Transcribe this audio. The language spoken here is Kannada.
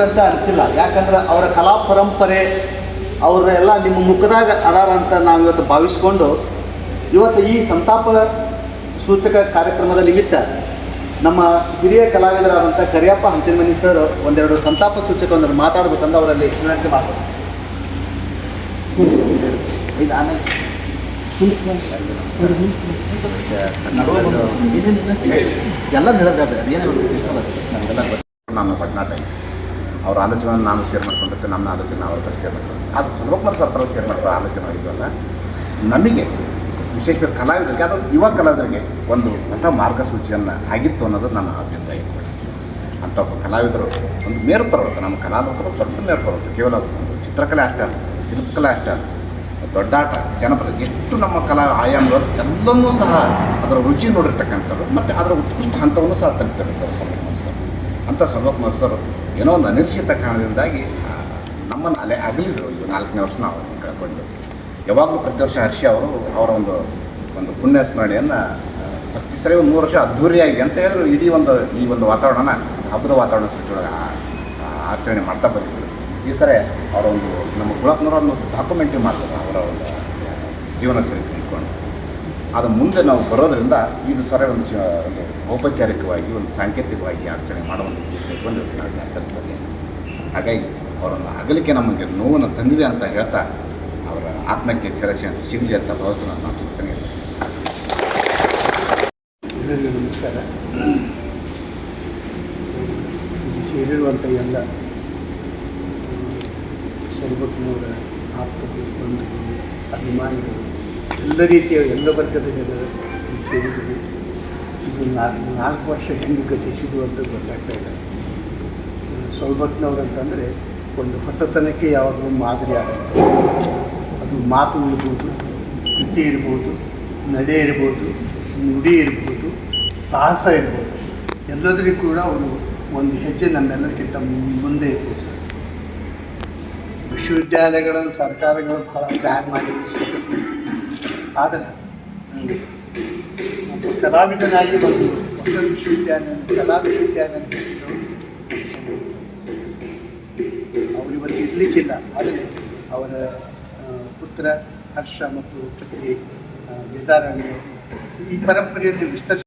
ಅಂತ ಅನಿಸಿಲ್ಲ. ಯಾಕಂದ್ರೆ ಅವರ ಕಲಾ ಪರಂಪರೆ ಅವರೆಲ್ಲ ನಿಮ್ಮ ಮುಖದಾಗ ಅದಾರ ಅಂತ ನಾವು ಇವತ್ತು ಭಾವಿಸ್ಕೊಂಡು ಇವತ್ತು ಈ ಸಂತಾಪ ಸೂಚಕ ಕಾರ್ಯಕ್ರಮದ ನಿಮಿತ್ತ ನಮ್ಮ ಹಿರಿಯ ಕಲಾವಿದರಾದಂಥ ಕರಿಯಪ್ಪ ಹಂಚಿನಮನಿ ಸರ್ ಒಂದೆರಡು ಸಂತಾಪ ಸೂಚಕ ಒಂದೆರಡು ಮಾತಾಡಬೇಕಂದ್ರೆ ಅವರಲ್ಲಿ ವಿನಂತಿ ಮಾಡ್ತಾರೆ ಇದು ಆಮೇಲೆ ಎಲ್ಲ ಹೇಳೋದಾದ್ರೆ ಏನು ನಾನು ಪಟ್ನಾ ಬಟ್ನಾಟ ಅವ್ರ ಆಲೋಚನೆ ನಾನು ಶೇರ್ ಮಾಡ್ಕೊಂಡಿರ್ತೆ ನನ್ನ ಆಲೋಚನೆ ಅವ್ರ ಹತ್ರ ಶೇರ್ ಮಾಡ್ಕೊಂಡು ಅದು ಸುಲಭಕುಮಾರ್ ಸರ್ ಹತ್ರ ಶೇರ್ ಆಲೋಚನೆ ಇದಲ್ಲ ನಮಗೆ ವಿಶೇಷವಾಗಿ ಕಲಾವಿದರಿಗೆ ಅದು ಯುವ ಕಲಾವಿದರಿಗೆ ಒಂದು ಹೊಸ ಮಾರ್ಗಸೂಚಿಯನ್ನು ಆಗಿತ್ತು ಅನ್ನೋದು ನನ್ನ ಅಭಿಪ್ರಾಯ. ಅಂಥ ಒಬ್ಬ ಕಲಾವಿದರು, ಒಂದು ಮೇರು ಪರ್ವತ ನಮ್ಮ ಕಲಾವಿದರು ದೊಡ್ಡ ಮೇರು ಪರ್ವತ ಕೇವಲ ಒಂದು ಚಿತ್ರಕಲೆ ಅಷ್ಟೇ ಅಲ್ಲ, ಶಿಲ್ಪಕಲೆ ಅಷ್ಟೇ ಅಲ್ಲ ದೊಡ್ಡಾಟ ಜನಪದ, ಎಷ್ಟು ನಮ್ಮ ಕಲಾ ಆಯಾಮಗಳು ಎಲ್ಲವನ್ನೂ ಸಹ ಅದರ ರುಚಿ ನೋಡಿರ್ತಕ್ಕಂಥದ್ದು ಮತ್ತು ಅದರ ಉತ್ಕೃಷ್ಟ ಹಂತವನ್ನು ಸಹ ತಲುಪಿರ್ತಾರೆ ಸರ್ವಕುಮಾರ್ ಸಂಗೋಪ್ ಸರ್ ಏನೋ ಒಂದು ಅನಿರೀಕ್ಷಿತ ಕಾರಣದಿಂದಾಗಿ ನಮ್ಮನ್ನು ಅಲೆ ಆಗಲಿದ್ರು ಇದು ನಾಲ್ಕನೇ ವರ್ಷ ನಾವು ಕಳ್ಕೊಂಡು. ಯಾವಾಗಲೂ ಪ್ರತಿ ವರ್ಷ ಹರ್ಷಿ ಅವರು ಅವರ ಒಂದು ಒಂದು ಪುಣ್ಯ ಸ್ಮರಣೆಯನ್ನು ಪ್ರತಿ ಸರಿ ಒಂದು ಮೂರು ವರ್ಷ ಅದ್ಧೂರಿಯಾಗಿ ಅಂತ ಹೇಳಿದ್ರು. ಇಡೀ ಒಂದು, ಈ ಒಂದು ವಾತಾವರಣನ, ಹಬ್ಬದ ವಾತಾವರಣ ಸೃಷ್ಟಿಯೊಳಗೆ ಆಚರಣೆ ಮಾಡ್ತಾ ಬಂದಿದ್ರು. ಈ ಸರಿ ಅವರ ಒಂದು, ನಮ್ಮ ಕುಳಪ್ನವರ ಒಂದು ಡಾಕ್ಯುಮೆಂಟ್ರಿ ಮಾಡ್ತಾರೆ ಅವರ ಒಂದು ಜೀವನ ಚರಿತ್ರೆ ಇಟ್ಕೊಂಡು. ಅದು ಮುಂದೆ ನಾವು ಬರೋದ್ರಿಂದ ಇದು ಸರ ಒಂದು ಒಂದು ಔಪಚಾರಿಕವಾಗಿ, ಒಂದು ಸಾಂಕೇತಿಕವಾಗಿ ಆಚರಣೆ ಮಾಡುವಂಥ ಉದ್ದೇಶಕ್ಕೆ ಬಂದು ನಾಳೆ ನಾವು ಹಾಗಾಗಿ ಅವರನ್ನು ಅಗಲಿಕೆ ನಮಗೆ ನೋವನ್ನು ತಂದಿದೆ ಅಂತ ಹೇಳ್ತಾ ಅವರ ಆತ್ಮಕ್ಕೆ ಅಂತ ಸಿಗಲಿ ಅಂತ ಭಾವಿಸ್ತು ನಾನು ಎಲ್ಲರಿಗೂ ನಮಸ್ಕಾರ. ಸೇರಿರುವಂಥ ಎಲ್ಲ ಆಪ್ತರು ಬಂಧುಗಳು ಅಭಿಮಾನಿಗಳು ಎಲ್ಲ ರೀತಿಯ ಎಲ್ಲ ವರ್ಗದ ಜನರು ಸೇರಿದರು ಇದು ನಾಲ್ಕು ನಾಲ್ಕು ವರ್ಷ ಹೆಂಗೆ ಗತಿಸಿದು ಅಂತ ಗೊತ್ತಾಗ್ತಾ ಇಲ್ಲ. ಸೊಲ್ಬತ್ನವ್ರು ಅಂತಂದರೆ ಒಂದು ಹೊಸತನಕ್ಕೆ ಯಾವಾಗಲೂ ಮಾದರಿ ಆಗುತ್ತೆ. ಅದು ಮಾತು ಇರ್ಬೋದು, ಕೃತಿ ಇರ್ಬೋದು, ನಡೆ ಇರ್ಬೋದು, ನುಡಿ ಇರ್ಬೋದು, ಸಾಹಸ ಇರ್ಬೋದು. ಎಲ್ಲದರಿಗೂ ಕೂಡ ಅವರು ಒಂದು ಹೆಜ್ಜೆ ನಮ್ಮೆಲ್ಲರಿಗಿಂತ ಮುಂದೆ ಇರ್ಬೋದು ವಿಶ್ವವಿದ್ಯಾಲಯಗಳನ್ನು ಸರ್ಕಾರಗಳು ಬಹಳ ಪ್ಲ್ಯಾನ್ ಮಾಡಿ ಸ್ವಾಗತಿಸ್ತಾರೆ ಆದರೆ ಕಲಾವಿದನಾಗಿ ಬಂದು ಹೊಸ ವಿಶ್ವವಿದ್ಯಾಲಯ ಕಲಾ ವಿಶ್ವವಿದ್ಯಾಲಯ ಅವರು ಇವತ್ತು ಇರಲಿಕ್ಕಿಲ್ಲ. ಆದರೆ ಅವರ ಪುತ್ರ ಹರ್ಷ ಮತ್ತು ಪತ್ನಿ ವೇದಾರಾಣಿ ಈ ಪರಂಪರೆಯನ್ನು ವಿಸ್ತರಿಸ